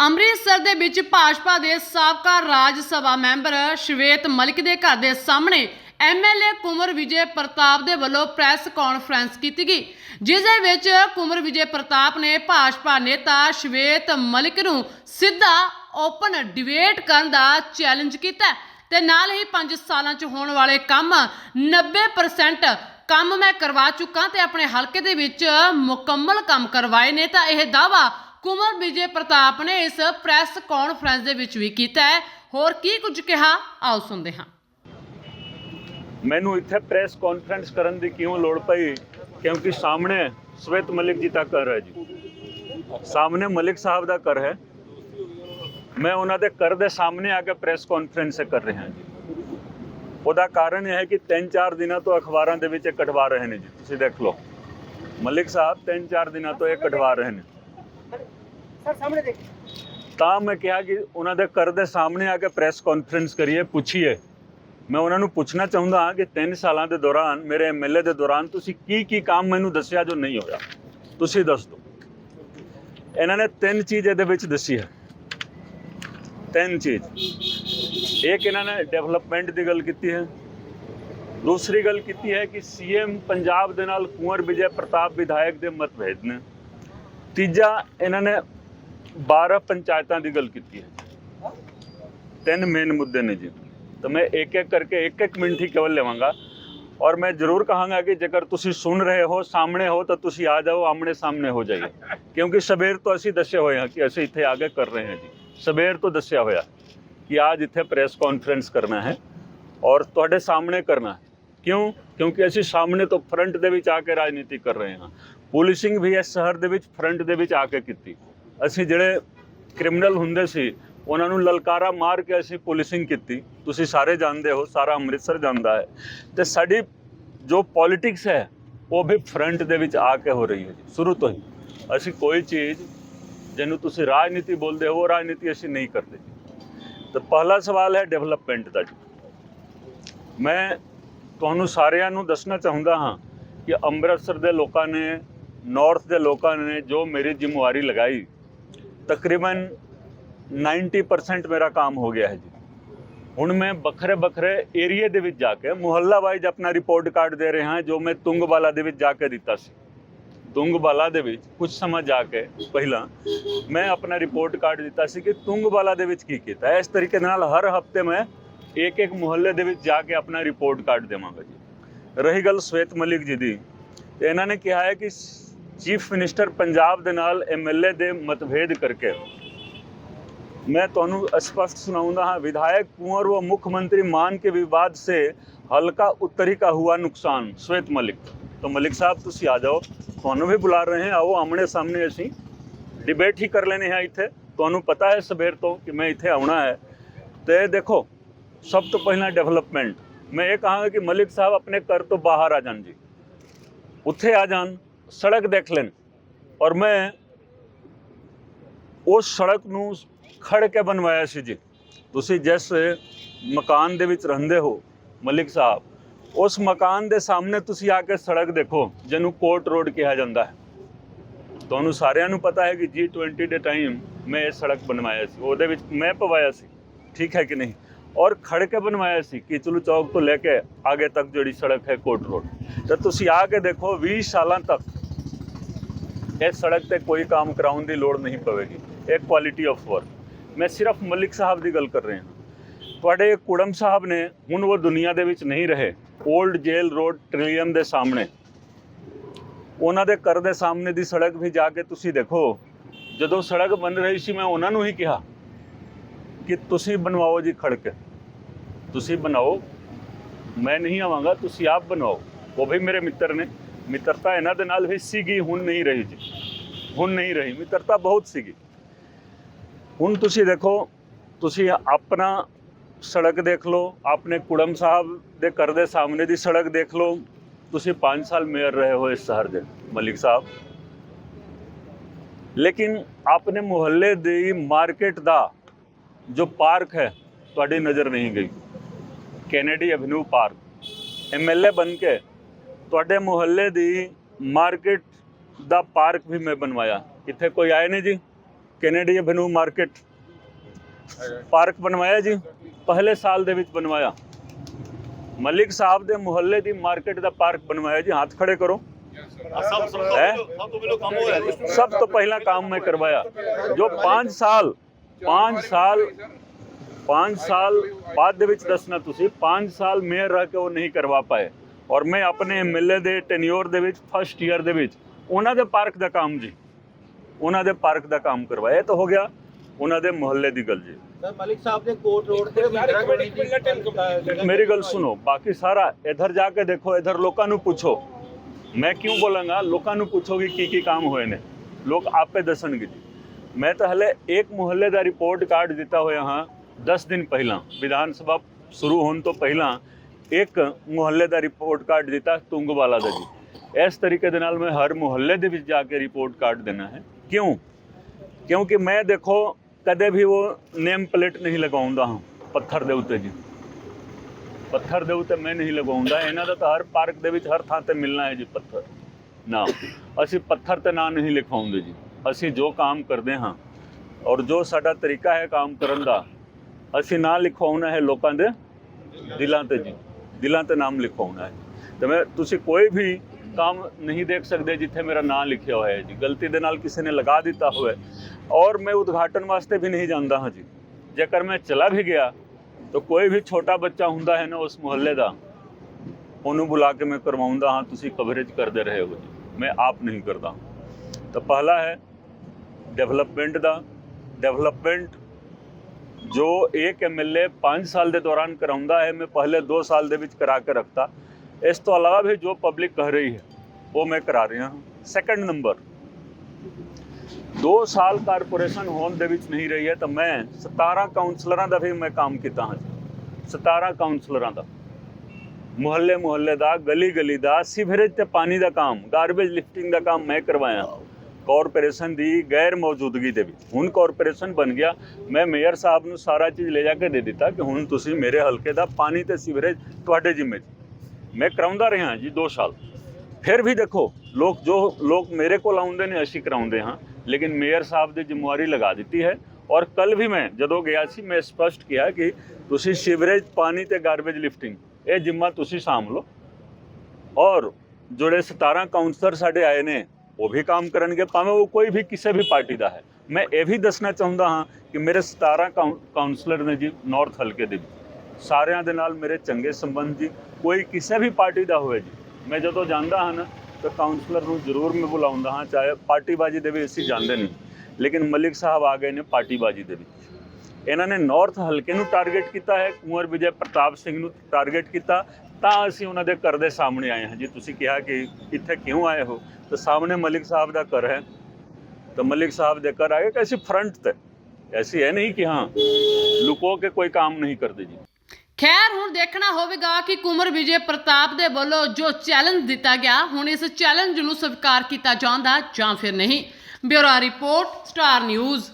ਅੰਮ੍ਰਿਤਸਰ ਦੇ ਵਿੱਚ ਭਾਜਪਾ ਦੇ ਸਾਬਕਾ ਰਾਜ ਸਭਾ ਮੈਂਬਰ ਸ਼ਵੇਤ ਮਲਿਕ ਦੇ ਘਰ ਦੇ ਸਾਹਮਣੇ ਐਮਐਲਏ ਕੁਮਰ ਵਿਜੇ ਪ੍ਰਤਾਪ ਦੇ ਵੱਲੋਂ ਪ੍ਰੈਸ ਕਾਨਫਰੰਸ ਕੀਤੀ ਗਈ, ਜਿਸ ਦੇ ਵਿੱਚ ਕੁਮਰ ਵਿਜੇ ਪ੍ਰਤਾਪ ਨੇ ਭਾਜਪਾ ਨੇਤਾ ਸ਼ਵੇਤ ਮਲਿਕ ਨੂੰ ਸਿੱਧਾ ਓਪਨ ਡਿਬੇਟ ਕਰਨ ਦਾ ਚੈਲੰਜ ਕੀਤਾ ਤੇ ਨਾਲ ਹੀ 5 ਸਾਲਾਂ 'ਚ ਹੋਣ ਵਾਲੇ ਕੰਮ 90% ਕੰਮ ਮੈਂ ਕਰਵਾ ਚੁੱਕਾ ਤੇ ਆਪਣੇ ਹਲਕੇ ਦੇ ਵਿੱਚ ਮੁਕੰਮਲ ਕੰਮ ਕਰਵਾਏ ਨੇ ਤਾਂ ਇਹ ਦਾਵਾ ਕੁਮਰ ਵਿਜੇ ਪ੍ਰਤਾਪ ਨੇ ਇਸ ਪ੍ਰੈਸ ਕਾਨਫਰੰਸ ਦੇ ਵਿੱਚ ਵੀ ਕੀਤਾ ਹੈ। ਹੋਰ ਕੀ ਕੁਝ ਕਿਹਾ? ਆਓ ਸੁਣਦੇ ਹਾਂ। ਮੈਨੂੰ ਇੱਥੇ ਪ੍ਰੈਸ ਕਾਨਫਰੰਸ ਕਰਨ ਦੀ ਕਿਉਂ ਲੋੜ ਪਈ? ਕਿਉਂਕਿ ਸਾਹਮਣੇ ਸਵੇਤ ਮਲਿਕ ਜੀ ਦਾ ਘਰ ਹੈ ਜੀ। ਸਾਹਮਣੇ ਮਲਿਕ ਸਾਹਿਬ ਦਾ ਘਰ ਹੈ। ਮੈਂ ਉਹਨਾਂ ਦੇ ਘਰ ਦੇ ਸਾਹਮਣੇ ਆ ਕੇ ਪ੍ਰੈਸ ਕਾਨਫਰੰਸ ਕਰ ਰਿਹਾ ਜੀ। ਉਹਦਾ ਕਾਰਨ ਇਹ ਹੈ ਕਿ 3-4 ਦਿਨਾਂ ਤੋਂ ਅਖਬਾਰਾਂ ਦੇ ਵਿੱਚ ਇਹ ਕਟਵਾ ਰਹੇ ਨੇ ਜੀ। ਤੁਸੀਂ ਦੇਖ ਲਓ। ਮਲਿਕ ਸਾਹਿਬ 3-4 ਦਿਨਾਂ ਤੋਂ ਇਹ ਕਟਵਾ ਰਹੇ ਨੇ। ਸਰ, ਸਾਹਮਣੇ ਦੇਖ। ਤਾਂ ਮੈਂ ਕਿਹਾ ਕਿ ਉਹਨਾਂ ਦੇ ਘਰ ਦੇ ਸਾਹਮਣੇ ਆ ਕੇ ਪ੍ਰੈਸ ਕਾਨਫਰੰਸ ਕਰੀਏ, ਪੁੱਛੀਏ। ਮੈਂ ਉਹਨਾਂ ਨੂੰ ਪੁੱਛਣਾ ਚਾਹੁੰਦਾ ਹਾਂ ਕਿ 3 ਸਾਲਾਂ ਦੇ ਦੌਰਾਨ, ਮੇਰੇ ਐਮਐਲਏ ਦੇ ਦੌਰਾਨ ਤੁਸੀਂ ਕੀ ਕੀ ਕੰਮ ਮੈਨੂੰ ਦੱਸਿਆ ਜੋ ਨਹੀਂ ਹੋਇਆ? ਤੁਸੀਂ ਦੱਸ ਦਿਓ। ਇਹਨਾਂ ਨੇ ਤਿੰਨ ਚੀਜ਼ ਇਹਦੇ ਵਿੱਚ ਦੱਸੀ ਹੈ। ਤਿੰਨ ਚੀਜ਼। ਇੱਕ ਇਹਨਾਂ ਨੇ ਡਿਵੈਲਪਮੈਂਟ ਦੀ ਗੱਲ ਕੀਤੀ ਹੈ। ਦੂਸਰੀ ਗੱਲ ਕੀਤੀ ਹੈ ਕਿ ਸੀਐਮ ਪੰਜਾਬ ਦੇ ਨਾਲ ਕੁੰਵਰ ਵਿਜੇ ਪ੍ਰਤਾਪ ਵਿਧਾਇਕ ਦੇ ਮਤਭੇਦ ਨੇ। ਤੀਜਾ, ਇਹਨਾਂ ਨੇ 12 ਪੰਚਾਇਤਾਂ ਦੀ ਗੱਲ ਕੀਤੀ ਹੈ। ਤਿੰਨ ਮੇਨ ਮੁੱਦੇ ਨੇ ਜੀ। ਤਾਂ ਮੈਂ ਇੱਕ ਇੱਕ ਕਰਕੇ ਇੱਕ ਇੱਕ ਮਿੰਟ ਹੀ ਕੇਵਲ ਲਵਾਂਗਾ। ਔਰ ਮੈਂ ਜ਼ਰੂਰ ਕਹਾਂਗਾ ਕਿ ਜੇਕਰ ਤੁਸੀਂ ਸੁਣ ਰਹੇ ਹੋ, ਸਾਹਮਣੇ ਹੋ, ਤਾਂ ਤੁਸੀਂ ਆ ਜਾਓ, ਆਮਣੇ ਸਾਹਮਣੇ ਹੋ ਜਾਈਏ। ਕਿਉਂਕਿ ਸਵੇਰ ਤੋਂ ਅਸੀਂ ਦੱਸੇ ਹੋਏ ਹਾਂ ਕਿ ਅਸੀਂ ਇੱਥੇ ਆ ਕੇ ਕਰ ਰਹੇ ਹਾਂ ਜੀ। ਸਵੇਰ ਤੋਂ ਦੱਸਿਆ ਹੋਇਆ ਕਿ ਅੱਜ ਇੱਥੇ ਪ੍ਰੈਸ ਕਾਨਫਰੰਸ ਕਰਨਾ ਹੈ ਔਰ ਤੁਹਾਡੇ ਸਾਹਮਣੇ ਕਰਨਾ ਹੈ। ਕਿਉਂ? ਕਿਉਂਕਿ ਅਸੀਂ ਸਾਹਮਣੇ ਤੋਂ ਫਰੰਟ ਦੇ ਵਿੱਚ ਆ ਕੇ ਰਾਜਨੀਤੀ ਕਰ ਰਹੇ ਹਾਂ। ਪੁਲਿਸਿੰਗ ਵੀ ਇਸ ਸ਼ਹਿਰ ਦੇ ਵਿੱਚ ਫਰੰਟ ਦੇ ਵਿੱਚ ਆ ਕੇ ਕੀਤੀ। ਅਸੀਂ ਜਿਹੜੇ ਕ੍ਰਿਮੀਨਲ ਹੁੰਦੇ ਸੀ, ਉਹਨਾਂ ਨੂੰ ਲਲਕਾਰਾ ਮਾਰ ਕੇ ਅਸੀਂ ਪੁਲਿਸਿੰਗ ਕੀਤੀ। ਤੁਸੀਂ ਸਾਰੇ ਜਾਣਦੇ ਹੋ, ਸਾਰਾ ਅੰਮ੍ਰਿਤਸਰ ਜਾਂਦਾ ਹੈ। ਤੇ ਸਾਡੀ ਜੋ ਪੋਲਿਟਿਕਸ ਹੈ, ਉਹ ਵੀ ਫਰੰਟ ਦੇ ਵਿੱਚ ਆ ਕੇ ਹੋ ਰਹੀ ਹੈ ਜੀ, ਸ਼ੁਰੂ ਤੋਂ ਹੀ। ਅਸੀਂ ਕੋਈ ਚੀਜ਼ ਜਿਹਨੂੰ ਤੁਸੀਂ ਰਾਜਨੀਤੀ ਬੋਲਦੇ ਹੋ, ਉਹ ਰਾਜਨੀਤੀ ਅਸੀਂ ਨਹੀਂ ਕਰਦੇ। ਤਾਂ ਪਹਿਲਾ ਸਵਾਲ ਹੈ ਡਿਵੈਲਪਮੈਂਟ ਦਾ ਜੀ। ਮੈਂ ਤੁਹਾਨੂੰ ਸਾਰਿਆਂ ਨੂੰ ਦੱਸਣਾ ਚਾਹੁੰਦਾ ਹਾਂ ਕਿ ਅੰਮ੍ਰਿਤਸਰ ਦੇ ਲੋਕਾਂ ਨੇ ਨਾਰਥ ਦੇ ਲੋਕਾਂ ਨੇ ਜੋ ਮੇਰੀ ਜ਼ਿੰਮੇਵਾਰੀ ਲਗਾਈ ਤਕਰੀਬਨ 90% ਮੇਰਾ ਕੰਮ ਹੋ ਗਿਆ ਹੈ ਜੀ। ਹੁਣ ਮੈਂ ਵੱਖਰੇ ਵੱਖਰੇ ਏਰੀਏ ਦੇ ਵਿੱਚ ਜਾ ਕੇ ਮੁਹੱਲਾ ਵਾਈਜ਼ ਆਪਣਾ ਰਿਪੋਰਟ ਕਾਰਡ ਦੇ ਰਿਹਾ ਹਾਂ ਜੋ ਮੈਂ ਤੁੰਗਵਾਲਾ ਦੇ ਵਿੱਚ ਜਾ ਕੇ ਦਿੱਤਾ ਸੀ। ਤੁੰਗਵਾਲਾ ਦੇ ਵਿੱਚ ਕੁਝ ਸਮਾਂ ਜਾ ਕੇ ਪਹਿਲਾਂ ਮੈਂ ਆਪਣਾ ਰਿਪੋਰਟ ਕਾਰਡ ਦਿੱਤਾ ਸੀ ਕਿ ਤੁੰਗਵਾਲਾ ਦੇ ਵਿੱਚ ਕੀ ਕੀਤਾ ਇਸ ਤਰੀਕੇ ਨਾਲ ਹਰ ਹਫ਼ਤੇ ਮੈਂ ਇੱਕ ਇੱਕ ਮੁਹੱਲੇ ਦੇ ਵਿੱਚ ਜਾ ਕੇ ਆਪਣਾ ਰਿਪੋਰਟ ਕਾਰਡ ਦੇਵਾਂਗਾ ਜੀ। ਰਹੀ ਗੱਲ ਸਵੇਤ ਮਲਿਕ ਜੀ ਦੀ, ਤੇ ਇਹਨਾਂ ਨੇ ਕਿਹਾ ਹੈ ਕਿ ਚੀਫ ਮਿਨਿਸਟਰ ਪੰਜਾਬ ਦੇ ਨਾਲ ਐਮਐਲਏ ਦੇ ਮਤਭੇਦ ਕਰਕੇ मैं ਤੁਹਾਨੂੰ स्पष्ट सुनाऊंगा हाँ विधायक कुंवर व मुख्यमंत्री मान के विवाद से हल्का उत्तरी का हुआ नुकसान श्वेत मलिक तो मलिक ਸਾਹਿਬ ਤੁਸੀਂ ਆ ਜਾਓ ਤੁਹਾਨੂੰ ਵੀ ਬੁਲਾ ਰਹੇ ਹਾਂ ਆਓ ਆਮਣੇ ਸਾਹਮਣੇ ਅਸੀਂ ਡਿਬੇਟ ਹੀ ਕਰ ਲੈਣੇ ਹੈ ਇੱਥੇ ਤੁਹਾਨੂੰ ਪਤਾ ਹੈ ਸਵੇਰ ਤੋਂ ਕਿ ਮੈਂ ਇੱਥੇ ਆਉਣਾ ਹੈ ਤੇ ਦੇਖੋ ਸਭ ਤੋਂ ਪਹਿਲਾਂ ਡਿਵੈਲਪਮੈਂਟ ਮੈਂ ਇਹ ਕਹਾਂਗਾ ਕਿ ਮਲਿਕ ਸਾਹਿਬ ਆਪਣੇ ਘਰ ਤੋਂ ਬਾਹਰ ਆ ਜਾਣ ਜੀ ਉੱਥੇ ਆ ਜਾਣ ਸੜਕ ਦੇਖ ਲੈਣ। ਔਰ ਮੈਂ ਉਸ ਸੜਕ ਨੂੰ ਖੜ ਕੇ ਬਣਵਾਇਆ ਸੀ ਜੀ। ਤੁਸੀਂ ਜਿਸ ਮਕਾਨ ਦੇ ਵਿੱਚ ਰਹਿੰਦੇ ਹੋ, ਮਲਿਕ ਸਾਹਿਬ, ਉਸ ਮਕਾਨ ਦੇ ਸਾਹਮਣੇ ਤੁਸੀਂ ਆ ਕੇ ਸੜਕ ਦੇਖੋ, ਜਿਹਨੂੰ ਕੋਟ ਰੋਡ ਕਿਹਾ ਜਾਂਦਾ ਹੈ। ਤੁਹਾਨੂੰ ਸਾਰਿਆਂ ਨੂੰ ਪਤਾ ਹੈ ਕਿ G20 ਦੇ ਟਾਈਮ ਮੈਂ ਇਹ ਸੜਕ ਬਣਵਾਇਆ ਸੀ। ਉਹਦੇ ਵਿੱਚ ਮੈਂ ਪਵਾਇਆ ਸੀ। ਠੀਕ ਹੈ ਕਿ ਨਹੀਂ? ਔਰ ਖੜ ਕੇ ਬਣਵਾਇਆ ਸੀ। ਕਿਚਲੂ ਚੌਕ ਤੋਂ ਲੈ ਕੇ ਅੱਗੇ ਤੱਕ ਜਿਹੜੀ ਸੜਕ ਹੈ ਕੋਟ ਰੋਡ। ਤਾਂ ਤੁਸੀਂ ਆ ਕੇ ਦੇਖੋ 20 ਸਾਲਾਂ ਤੱਕ ਇਸ ਸੜਕ ਤੇ ਕੋਈ ਕੰਮ ਕਰਾਉਣ ਦੀ ਲੋੜ ਨਹੀਂ ਪਵੇਗੀ। ਇਹ ਕੁਆਲਿਟੀ ਆਫ ਵਰਕ ਮੈਂ ਸਿਰਫ ਮਲਿਕ ਸਾਹਿਬ ਦੀ ਗੱਲ ਕਰ ਰਿਹਾ ਹਾਂ। ਤੁਹਾਡੇ ਕੁੜਮ ਸਾਹਿਬ ਨੇ, ਹੁਣ ਉਹ ਦੁਨੀਆ ਦੇ ਵਿੱਚ ਨਹੀਂ ਰਹੇ। 올ਡ ਜੇਲ ਰੋਡ ਟ੍ਰਿਲੀਅਮ ਦੇ ਸਾਹਮਣੇ। ਉਹਨਾਂ ਦੇ ਘਰ ਦੇ ਸਾਹਮਣੇ ਦੀ ਸੜਕ ਵੀ ਜਾ ਕੇ ਤੁਸੀਂ ਦੇਖੋ। ਜਦੋਂ ਸੜਕ ਬਣ ਰਹੀ ਸੀ, ਮੈਂ ਉਹਨਾਂ ਨੂੰ ਹੀ ਕਿਹਾ ਕਿ ਤੁਸੀਂ ਬਣਵਾਓ ਜੀ ਖੜਕ। ਤੁਸੀਂ ਬਣਾਓ। ਮੈਂ ਨਹੀਂ ਆਵਾਂਗਾ, ਤੁਸੀਂ ਆਪ ਬਣਾਓ ਉਹ ਵੀ ਮੇਰੇ ਮਿੱਤਰ ਨੇ। ਮਿੱਤਰਤਾ ਇਹਨਾਂ ਦੇ ਨਾਲ ਵੀ ਸੀਗੀ, ਹੁਣ ਨਹੀਂ ਰਹੀ ਜੀ। ਹੁਣ ਨਹੀਂ ਰਹੀ, ਮਿੱਤਰਤਾ ਬਹੁਤ ਸੀਗੀ। ਹੁਣ ਤੁਸੀਂ ਦੇਖੋ, ਤੁਸੀਂ ਆਪਣਾ ਸੜਕ ਦੇਖ ਲਓ, ਆਪਣੇ ਕੁੜਮ ਸਾਹਿਬ ਦੇ ਘਰ ਦੇ ਸਾਹਮਣੇ ਦੀ ਸੜਕ ਦੇਖ ਲਓ। ਤੁਸੀਂ 5 ਸਾਲ ਮੇਅਰ ਰਹੇ ਹੋ ਇਸ ਸ਼ਹਿਰ ਦੇ, ਮਲਿਕ ਸਾਹਿਬ। ਲੇਕਿਨ ਆਪਣੇ ਮੁਹੱਲੇ ਦੀ ਮਾਰਕੀਟ ਦਾ ਜੋ ਪਾਰਕ ਹੈ, ਤੁਹਾਡੀ ਨਜ਼ਰ ਨਹੀਂ ਗਈ। Kennedy avenue park. ਐਮਐਲਏ ਬਣ ਕੇ ਤੁਹਾਡੇ ਮੁਹੱਲੇ ਦੀ ਮਾਰਕੀਟ ਦਾ ਪਾਰਕ ਵੀ ਮੈਂ ਬਣਵਾਇਆ। ਇੱਥੇ ਕੋਈ ਆਏ ਨਹੀਂ ਜੀ? Kennedy avenue market. ਪਾਰਕ ਬਣਵਾਇਆ ਜੀ। ਪਹਿਲੇ ਸਾਲ ਦੇ ਵਿੱਚ ਬਣਵਾਇਆ। ਮਲਿਕ ਸਾਹਿਬ ਦੇ ਮੁਹੱਲੇ ਦੀ ਮਾਰਕੀਟ ਦਾ ਪਾਰਕ ਬਣਵਾਇਆ ਜੀ। ਹੱਥ ਖੜੇ ਕਰੋ। ਸਭ ਤੋਂ ਪਹਿਲਾ ਕੰਮ ਮੈਂ ਕਰਵਾਇਆ। ਜੋ 5 ਸਾਲ 5 ਸਾਲ 5 ਸਾਲ ਬਾਅਦ ਦੇ ਵਿੱਚ ਦੱਸਣਾ ਤੁਸੀਂ। 5 ਸਾਲ ਮੇਅਰ ਰਹਿ ਕੇ ਉਹ ਨਹੀਂ ਕਰਵਾ ਪਾਏ। ਔਰ ਮੈਂ ਆਪਣੇ ਐਮਐਲਏ ਦੇ ਟੈਨਿਓਰ ਦੇ ਵਿੱਚ ਫਸਟ ਈਅਰ ਦੇ ਵਿੱਚ ਉਹਨਾਂ ਦੇ ਪਾਰਕ ਦਾ ਕੰਮ ਜੀ। ਉਹਨਾਂ ਦੇ ਪਾਰਕ ਦਾ ਕੰਮ ਕਰਵਾਇਆ ਤਾਂ ਹੋ ਗਿਆ ਉਹਨਾਂ ਦੇ ਮੁਹੱਲੇ ਦੀ ਗੱਲ ਜੀ। ਮੇਰੀ ਗੱਲ ਸੁਣੋ ਬਾਕੀ ਸਾਰਾ ਇਧਰ ਜਾ ਕੇ ਦੇਖੋ ਇਧਰ ਲੋਕਾਂ ਨੂੰ ਪੁੱਛੋ। ਮੈਂ ਕਿਉਂ ਬੋਲਾਂਗਾ? ਲੋਕਾਂ ਨੂੰ ਪੁੱਛੋ ਕੀ ਕੀ ਕੰਮ ਹੋਏ ਨੇ। ਲੋਕ ਆਪੇ ਦੱਸਣਗੇ ਜੀ। ਮੈਂ ਤਾਂ ਹਲੇ ਇੱਕ ਮੁਹੱਲੇ ਦਾ ਰਿਪੋਰਟ ਕਾਰਡ ਦਿੱਤਾ ਹੋਇਆ ਹਾਂ 10 ਦਿਨ ਪਹਿਲਾਂ। ਵਿਧਾਨ ਸਭਾ ਸ਼ੁਰੂ ਹੋਣ ਤੋਂ ਪਹਿਲਾਂ ਇੱਕ ਮੁਹੱਲੇ ਦਾ ਰਿਪੋਰਟ ਕਾਰਡ ਦਿੱਤਾ ਤੁੰਗਵਾਲਾ ਦਾ ਜੀ। ਇਸ ਤਰੀਕੇ ਦੇ ਨਾਲ ਮੈਂ ਹਰ ਮੁਹੱਲੇ ਦੇ ਵਿੱਚ ਜਾ ਕੇ ਰਿਪੋਰਟ ਕਾਰਡ ਦੇਣਾ ਹੈ। ਕਿਉਂ? ਕਿਉਂਕਿ ਮੈਂ ਦੇਖੋ, ਕਦੇ ਵੀ ਉਹ ਨੇਮ ਪਲੇਟ ਨਹੀਂ ਲਗਾਉਂਦਾ ਹਾਂ ਪੱਥਰ ਦੇ ਉੱਤੇ ਜੀ। ਪੱਥਰ ਦੇ ਉੱਤੇ ਮੈਂ ਨਹੀਂ ਲਗਾਉਂਦਾ। ਇਹਨਾਂ ਦਾ ਤਾਂ ਹਰ ਪਾਰਕ ਦੇ ਵਿੱਚ ਹਰ ਥਾਂ ਤੇ ਮਿਲਣਾ ਹੈ ਜੀ ਪੱਥਰ। ਨਾ, ਅਸੀਂ ਪੱਥਰ ਤੇ ਨਾਂ ਨਹੀਂ ਲਿਖਾਉਂਦੇ ਜੀ। ਅਸੀਂ ਜੋ ਕੰਮ ਕਰਦੇ ਹਾਂ ਔਰ ਜੋ ਸਾਡਾ ਤਰੀਕਾ ਹੈ ਕੰਮ ਕਰਨ ਦਾ, ਅਸੀਂ ਨਾਂ ਲਿਖਵਾਉਣਾ ਹੈ ਲੋਕਾਂ ਦੇ ਦਿਲਾਂ ਤੇ ਜੀ। ਦਿਲਾਂ ਤੇ ਨਾਮ ਲਿਖਵਾਉਣਾ ਹੈ। ਤੇ ਮੈਂ, ਤੁਸੀਂ ਕੋਈ ਵੀ ਕੰਮ ਨਹੀਂ ਦੇਖ ਸਕਦੇ ਜਿੱਥੇ ਮੇਰਾ ਨਾਂ ਲਿਖਿਆ ਹੋਇਆ ਹੈ ਜੀ। ਗਲਤੀ ਦੇ ਨਾਲ ਕਿਸੇ ਨੇ ਲਗਾ ਦਿੱਤਾ ਹੋਇਆ ਔਰ ਮੈਂ ਉਦਘਾਟਨ ਵਾਸਤੇ ਵੀ ਨਹੀਂ ਜਾਂਦਾ ਹਾਂ ਜੀ। ਜੇਕਰ ਮੈਂ ਚਲਾ ਵੀ ਗਿਆ, ਤਾਂ ਕੋਈ ਵੀ ਛੋਟਾ ਬੱਚਾ ਹੁੰਦਾ ਹੈ ਨਾ ਉਸ ਮੁਹੱਲੇ ਦਾ, ਉਹਨੂੰ ਬੁਲਾ ਕੇ ਮੈਂ ਕਰਵਾਉਂਦਾ ਹਾਂ। ਤੁਸੀਂ ਕਵਰੇਜ ਕਰਦੇ ਰਹੇ ਹੋ ਜੀ। ਮੈਂ ਆਪ ਨਹੀਂ ਕਰਦਾ। ਤਾਂ ਪਹਿਲਾ ਹੈ ਡਿਵੈਲਪਮੈਂਟ ਦਾ। ਡਿਵੈਲਪਮੈਂਟ ਜੋ ਇੱਕ ਐਮਐਲਏ 5 ਸਾਲ ਦੇ ਦੌਰਾਨ ਕਰਾਉਂਦਾ ਹੈ, ਮੈਂ ਪਹਿਲੇ 2 ਸਾਲ ਦੇ ਵਿੱਚ ਕਰਾ ਕੇ ਰੱਖਤਾ। ਇਸ ਤੋਂ ਇਲਾਵਾ ਵੀ ਜੋ ਪਬਲਿਕ ਕਹਿ ਰਹੀ ਹੈ, ਉਹ ਮੈਂ ਕਰਾ ਰਿਹਾ ਹਾਂ। ਸੈਕੰਡ ਨੰਬਰ 2 ਸਾਲ ਕਾਰਪੋਰੇਸ਼ਨ ਹੋਣ ਦੇ ਵਿੱਚ ਨਹੀਂ ਰਹੀ ਹੈ, ਤਾਂ ਮੈਂ 17 ਕਾਉਂਸਲਰਾਂ ਦਾ ਵੀ ਮੈਂ ਕੰਮ ਕੀਤਾ ਹਾਂ। ਜੀ 17 ਕਾਉਂਸਲਰਾਂ ਦਾ। ਮੁਹੱਲੇ ਮੁਹੱਲੇ ਦਾ ਗਲੀ ਗਲੀ ਦਾ, ਸੀਵਰੇਜ ਤੇ ਪਾਣੀ ਦਾ ਕੰਮ ਗਾਰਬੇਜ ਲਿਫਟਿੰਗ ਦਾ ਕੰਮ ਮੈਂ ਕਰਵਾਇਆ। ਕਾਰਪੋਰੇਸ਼ਨ ਦੀ ਗੈਰ ਮੌਜੂਦਗੀ ਦੇ ਵਿੱਚ। ਹੁਣ ਕਾਰਪੋਰੇਸ਼ਨ ਬਣ ਗਿਆ। ਮੈਂ ਮੇਅਰ ਸਾਹਿਬ ਨੂੰ ਸਾਰਾ ਚੀਜ਼ ਲੈ ਜਾ ਕੇ ਦੇ ਦਿੱਤਾ ਕਿ ਹੁਣ ਤੁਸੀਂ ਮੇਰੇ ਹਲਕੇ ਦਾ ਪਾਣੀ ਤੇ ਸੀਵਰੇਜ ਤੁਹਾਡੇ ਜ਼ਿੰਮੇ 'ਚ। ਮੈਂ ਕਰਾਉਂਦਾ ਰਿਹਾ ਜੀ 2 ਸਾਲ। ਫਿਰ ਵੀ ਦੇਖੋ, ਲੋਕ ਜੋ ਲੋਕ ਮੇਰੇ ਕੋਲ ਆਉਂਦੇ ਨੇ, ਅਸੀਂ ਕਰਾਉਂਦੇ ਹਾਂ। ਲੇਕਿਨ ਮੇਅਰ ਸਾਹਿਬ ਦੀ ਜ਼ਿੰਮੇਵਾਰੀ ਲਗਾ ਦਿੱਤੀ ਹੈ। ਔਰ ਕੱਲ ਵੀ ਮੈਂ ਜਦੋਂ ਗਿਆ ਸੀ, ਮੈਂ ਸਪਸ਼ਟ ਕਿਹਾ ਕਿ ਤੁਸੀਂ ਸੀਵਰੇਜ, ਪਾਣੀ ਤੇ ਗਾਰਬੇਜ ਲਿਫਟਿੰਗ ਇਹ ਜ਼ਿੰਮਾ ਤੁਸੀਂ ਸਾਂਭ ਲਓ। ਔਰ ਜਿਹੜੇ 17 ਕਾਉਂਸਲਰ ਸਾਡੇ ਆਏ ਨੇ ਉਹ ਵੀ ਕੰਮ ਕਰਨਗੇ, ਭਾਵੇਂ ਉਹ ਕੋਈ ਵੀ ਕਿਸੇ ਵੀ ਪਾਰਟੀ ਦਾ ਹੈ। ਮੈਂ ਇਹ ਵੀ ਦੱਸਣਾ ਚਾਹੁੰਦਾ ਹਾਂ ਕਿ ਮੇਰੇ 17 ਕਾਉਂ- ਕਾਉਂਸਲਰ ਨੇ ਜੀ ਨਾਰਥ ਹਲਕੇ ਦੇ ਵਿੱਚ। ਸਾਰਿਆਂ ਦੇ ਨਾਲ ਮੇਰੇ ਚੰਗੇ ਸੰਬੰਧ ਜੀ, ਕੋਈ ਕਿਸੇ ਵੀ ਪਾਰਟੀ ਦਾ ਹੋਵੇ ਜੀ। ਮੈਂ ਜਦੋਂ ਜਾਂਦਾ ਹਾਂ ਨਾ, ਤਾਂ ਕਾਉਂਸਲਰ ਨੂੰ ਜ਼ਰੂਰ ਮੈਂ ਬੁਲਾਉਂਦਾ ਹਾਂ, ਚਾਹੇ ਪਾਰਟੀਬਾਜੀ ਦੇ ਵੀ ਅਸੀਂ ਜਾਂਦੇ ਨਹੀਂ। ਲੇਕਿਨ ਮਲਿਕ ਸਾਹਿਬ ਆ ਗਏ ਨੇ ਪਾਰਟੀਬਾਜੀ ਦੇ ਵਿੱਚ। ਇਹਨਾਂ ਨੇ ਨਾਰਥ ਹਲਕੇ ਨੂੰ ਟਾਰਗੇਟ ਕੀਤਾ ਹੈ, ਕੁੰਵਰ ਵਿਜੇ ਪ੍ਰਤਾਪ ਸਿੰਘ ਨੂੰ ਟਾਰਗੇਟ ਕੀਤਾ। ਤਾਂ ਅਸੀਂ ਉਹਨਾਂ ਦੇ ਘਰ ਦੇ ਸਾਹਮਣੇ ਆਏ ਹਾਂ। ਜੀ, ਤੁਸੀਂ ਕਿਹਾ ਕਿ ਇੱਥੇ ਕਿਉਂ ਆਏ ਹੋ? ਤਾਂ ਸਾਹਮਣੇ ਮਲਿਕ ਸਾਹਿਬ ਦਾ ਘਰ ਹੈ। ਤਾਂ ਮਲਿਕ ਸਾਹਿਬ ਦੇ ਘਰ ਆਏ ਕਿ ਅਸੀਂ ਫਰੰਟ ਤੇ। ਐਸੀ ਹੈ ਨਹੀਂ ਕਿ ਹਾਂ, ਲੁਕੋ ਕੇ ਕੋਈ ਕੰਮ ਨਹੀਂ ਕਰਦੇ ਜੀ। ਖੈਰ, ਹੁਣ ਦੇਖਣਾ ਹੋਵੇਗਾ ਕਿ ਕੁਮਰ ਵਿਜੇ ਪ੍ਰਤਾਪ ਦੇ ਵੱਲੋਂ ਜੋ ਚੈਲੰਜ ਦਿੱਤਾ ਗਿਆ, ਹੁਣ ਇਸ ਚੈਲੰਜ ਨੂੰ ਸਵੀਕਾਰ ਕੀਤਾ ਜਾਂਦਾ ਜਾਂ ਫਿਰ ਨਹੀਂ। Bureau report, star news.